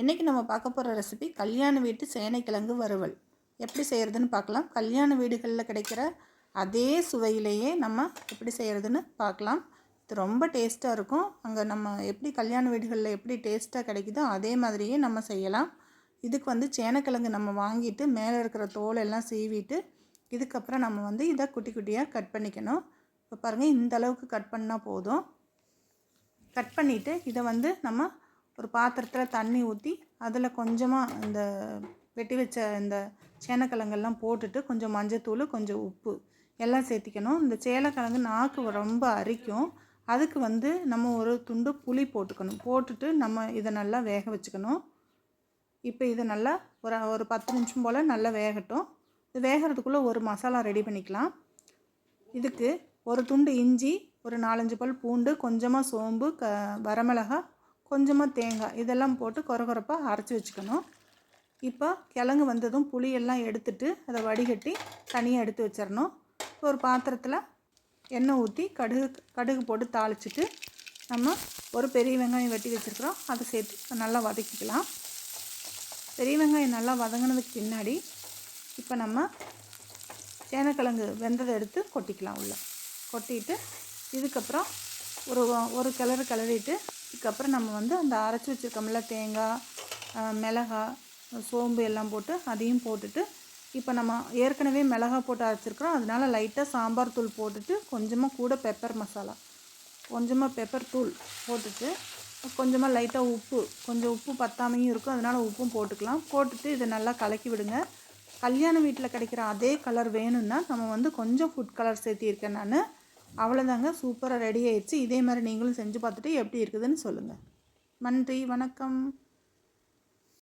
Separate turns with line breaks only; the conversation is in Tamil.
இன்றைக்கி நம்ம பார்க்க போகிற ரெசிபி கல்யாண வீட்டு சேனைக்கிழங்கு வறுவல். எப்படி செய்கிறதுன்னு பார்க்கலாம். கல்யாண வீடுகளில் கிடைக்கிற அதே சுவையிலேயே நம்ம எப்படி செய்கிறதுன்னு பார்க்கலாம். இது ரொம்ப டேஸ்ட்டாக இருக்கும். அங்கே நம்ம எப்படி கல்யாண வீடுகளில் எப்படி டேஸ்ட்டாக கிடைக்குதோ அதே மாதிரியே நம்ம செய்யலாம். இதுக்கு வந்து சேனக்கிழங்கு நம்ம வாங்கிட்டு மேலே இருக்கிற தோல் எல்லாம் சீவிட்டு இதுக்கப்புறம் நம்ம வந்து இதை குட்டி குட்டியாக கட் பண்ணிக்கணும். இப்போ பாருங்கள் இந்த அளவுக்கு கட் பண்ணால் போதும். கட் பண்ணிவிட்டு இதை வந்து நம்ம ஒரு பாத்திரத்தில் தண்ணி ஊற்றி அதில் கொஞ்சமாக இந்த வெட்டி வச்ச இந்த சேனக்கிழங்கெல்லாம் போட்டுட்டு கொஞ்சம் மஞ்சத்தூள் கொஞ்சம் உப்பு எல்லாம் சேர்த்திக்கணும். இந்த சேனக்கிழங்கு நாக்கு ரொம்ப அரிக்கும். அதுக்கு வந்து நம்ம ஒரு துண்டு புளி போட்டுக்கணும். போட்டுட்டு நம்ம இதை நல்லா வேக வச்சுக்கணும். இப்போ இதை நல்லா ஒரு ஒரு பத்து நிமிஷம் போல் நல்லா வேகட்டும். இது வேகிறதுக்குள்ளே ஒரு மசாலா ரெடி பண்ணிக்கலாம். இதுக்கு ஒரு துண்டு இஞ்சி ஒரு நாலஞ்சு பல் பூண்டு கொஞ்சமாக சோம்பு க வரமிளகா கொஞ்சமாக தேங்காய் இதெல்லாம் போட்டு கொரகொரப்பாக அரைச்சி வச்சுக்கணும். இப்போ கிழங்கு வந்ததும் புளியெல்லாம் எடுத்துட்டு அதை வடிகட்டி தனியாக எடுத்து வச்சிடணும். ஒரு பாத்திரத்தில் எண்ணெய் ஊற்றி கடுகு கடுகு போட்டு தாளிச்சிட்டு நம்ம ஒரு பெரிய வெங்காயம் வெட்டி வச்சுருக்குறோம். அதை சேர்த்து நல்லா வதக்கிக்கலாம். பெரிய வெங்காயம் நல்லா வதங்கினதுக்கு பின்னாடி இப்போ நம்ம சேனக்கிழங்கு வெந்ததை எடுத்து கொட்டிக்கலாம் உள்ள. கொட்டிட்டு இதுக்கப்புறம் ஒரு ஒரு கிளறு கிளறிட்டு இதுக்கப்புறம் நம்ம வந்து அந்த அரைச்சி வச்சுருக்கோம்ல தேங்காய் மிளகா சோம்பு எல்லாம் போட்டு அதையும் போட்டுட்டு இப்போ நம்ம ஏற்கனவே மிளகா போட்டு அரைச்சிருக்கிறோம். அதனால லைட்டாக சாம்பார் தூள் போட்டுட்டு கொஞ்சமாக கூட பெப்பர் மசாலா கொஞ்சமாக பெப்பர் தூள் போட்டுட்டு கொஞ்சமாக லைட்டாக உப்பு கொஞ்சம் உப்பு பத்தாமையும் இருக்கும். அதனால் உப்பும் போட்டுக்கலாம். போட்டுட்டு இதை நல்லா கலக்கி விடுங்க. கல்யாண வீட்டில் கிடைக்கிற அதே கலர் வேணும்னா நம்ம வந்து கொஞ்சம் ஃபுட் கலர் சேர்த்திருக்கேன் நான். அவ்வளோதாங்க சூப்பராக ரெடி ஆயிடுச்சு. இதே மாதிரி நீங்களும் செஞ்சு பார்த்துட்டு எப்படி இருக்குதுன்னு சொல்லுங்கள் நன்றி. வணக்கம்.